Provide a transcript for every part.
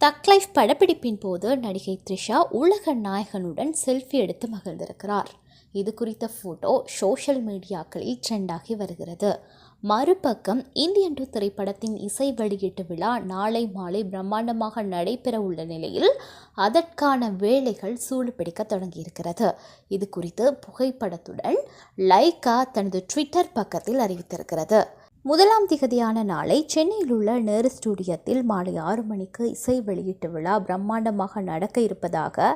தக் லைஃப் படப்பிடிப்பின் போது நடிகை த்ரிஷா உலக நாயகனுடன் செல்ஃபி எடுத்து மகிழ்ந்திருக்கிறார். இது குறித்த ஃபோட்டோ சோஷியல் மீடியாக்களில் ட்ரெண்டாகி வருகிறது. மறுபக்கம் இந்தியன் டூ திரைப்படத்தின் இசை வெளியீட்டு விழா நாளை மாலை பிரம்மாண்டமாக நடைபெற உள்ள நிலையில் அதற்கான வேலைகள் சூடுபிடிக்க தொடங்கியிருக்கிறது. இது குறித்து புகைப்படத்துடன் லைக்கா தனது ட்விட்டர் பக்கத்தில் அறிவித்திருக்கிறது. முதலாம் திகதியான நாளை சென்னையில் உள்ள நேரு ஸ்டூடியத்தில் மாலை ஆறு மணிக்கு இசை வெளியீட்டு விழா பிரம்மாண்டமாக நடக்க இருப்பதாக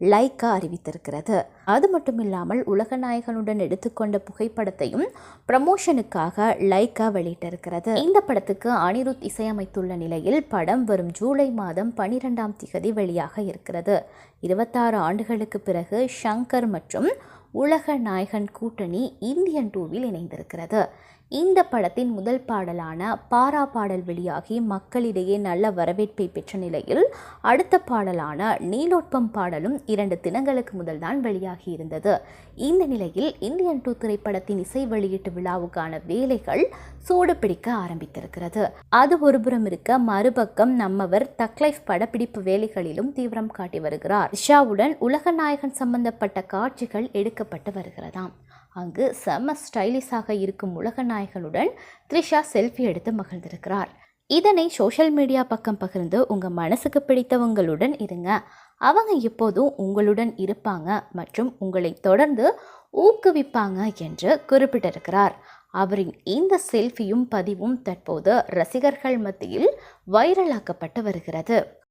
லைக்கா அறிவித்திருக்கிறது. அது மட்டும் இல்லாமல் உலக உலகநாயகனுடன் எடுத்துக்கொண்ட புகைப்படத்தையும் ப்ரமோஷனுக்காக லைக்கா வெளியிட்டிருக்கிறது. இந்த படத்துக்கு அனிருத் இசையமைத்துள்ள நிலையில் படம் வரும் ஜூலை மாதம் பனிரெண்டாம் திகதி வெளியாக இருக்கிறது. இருபத்தாறு ஆண்டுகளுக்கு பிறகு ஷங்கர் மற்றும் உலக நாயகன் கூட்டணி இந்தியன் டூவில் இணைந்திருக்கிறது. இந்த படத்தின் முதல் பாடலான பாரா பாடல் வெளியாகி மக்களிடையே நல்ல வரவேற்பை பெற்ற நிலையில் அடுத்த பாடலான நீலோட்பம் பாடலும் இரண்டு தினங்களுக்கு முதல் தான் இருந்தது. இந்த நிலையில் இந்தியன் டூ திரைப்படத்தின் இசை வெளியீட்டு விழாவுக்கான வேலைகள் சூடு பிடிக்க ஆரம்பித்திருக்கிறது. அது ஒருபுறம் இருக்க மறுபக்கம் நம்மவர் தக்லைஃப் படப்பிடிப்பு வேலைகளிலும் தீவிரம் காட்டி வருகிறார். ஷாவுடன் உலகநாயகன் சம்பந்தப்பட்ட காட்சிகள் எடுக்கப்பட்டு வருகிறதாம். அங்கு செம ஸ்டைலிஷாக இருக்கும் உலகநாயகனுடன் த்ரிஷா செல்ஃபி எடுத்து மகிழ்ந்திருக்கிறார். இதனை சோஷியல் மீடியா பக்கம் பகிர்ந்து உங்கள் மனசுக்கு பிடித்தவங்களுடன் இருங்க. அவங்க எப்போதும் உங்களுடன் இருப்பாங்க மற்றும் உங்களை தொடர்ந்து ஊக்குவிப்பாங்க என்று குறிப்பிட்டிருக்கிறார். அவரின் இந்த செல்ஃபியும் பதிவும் தற்போது ரசிகர்கள் மத்தியில் வைரலாக்கப்பட்டு வருகிறது.